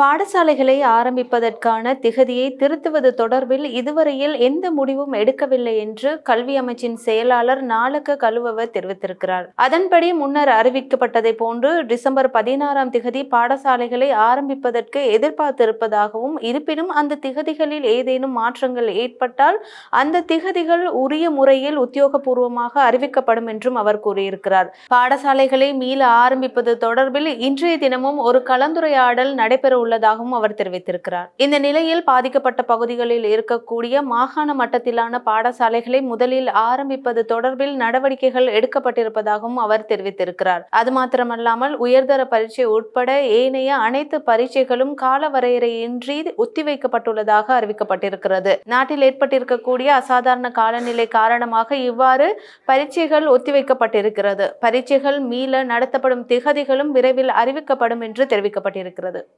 பாடசாலைகளை ஆரம்பிப்பதற்கான திகதியை திருத்துவது தொடர்பில் இதுவரையில் எந்த முடிவும் எடுக்கவில்லை என்று கல்வி அமைச்சின் செயலாளர் நாளக்க கழுவவ தெரிவித்திருக்கிறார். அதன்படி முன்னர் அறிவிக்கப்பட்டதை போன்று டிசம்பர் பதினாறாம் திகதி பாடசாலைகளை ஆரம்பிப்பதற்கு எதிர்பார்த்திருப்பதாகவும் இருப்பினும் அந்த திகதிகளில் ஏதேனும் மாற்றங்கள் ஏற்பட்டால் அந்த திகதிகள் உரிய முறையில் உத்தியோகபூர்வமாக அறிவிக்கப்படும் என்றும் அவர் கூறியிருக்கிறார். பாடசாலைகளை மீள ஆரம்பிப்பது தொடர்பில் இன்றைய தினமும் ஒரு கலந்துரையாடல் நடைபெற உள்ளதாகவும் அவர் தெரிவித்திருக்கிறார். இந்த நிலையில் பாதிக்கப்பட்ட பகுதிகளில் இருக்கக்கூடிய மாகாண மட்டத்திலான பாடசாலைகளை முதலில் ஆரம்பிப்பது தொடர்பில் நடவடிக்கைகள் எடுக்கப்பட்டிருப்பதாகவும் அவர் தெரிவித்திருக்கிறார். அது மாத்திரமல்லாமல் உயர்தர பரீட்சை உட்பட ஏனைய அனைத்து பரீட்சைகளும் கால வரையறையின்றி ஒத்திவைக்கப்பட்டுள்ளதாக அறிவிக்கப்பட்டிருக்கிறது. நாட்டில் ஏற்பட்டிருக்கக்கூடிய அசாதாரண காலநிலை காரணமாக இவ்வாறு பரீட்சைகள் ஒத்திவைக்கப்பட்டிருக்கிறது. பரீட்சைகள் மீள நடத்தப்படும் திகதிகளும் விரைவில் அறிவிக்கப்படும் என்று தெரிவிக்கப்பட்டிருக்கிறது.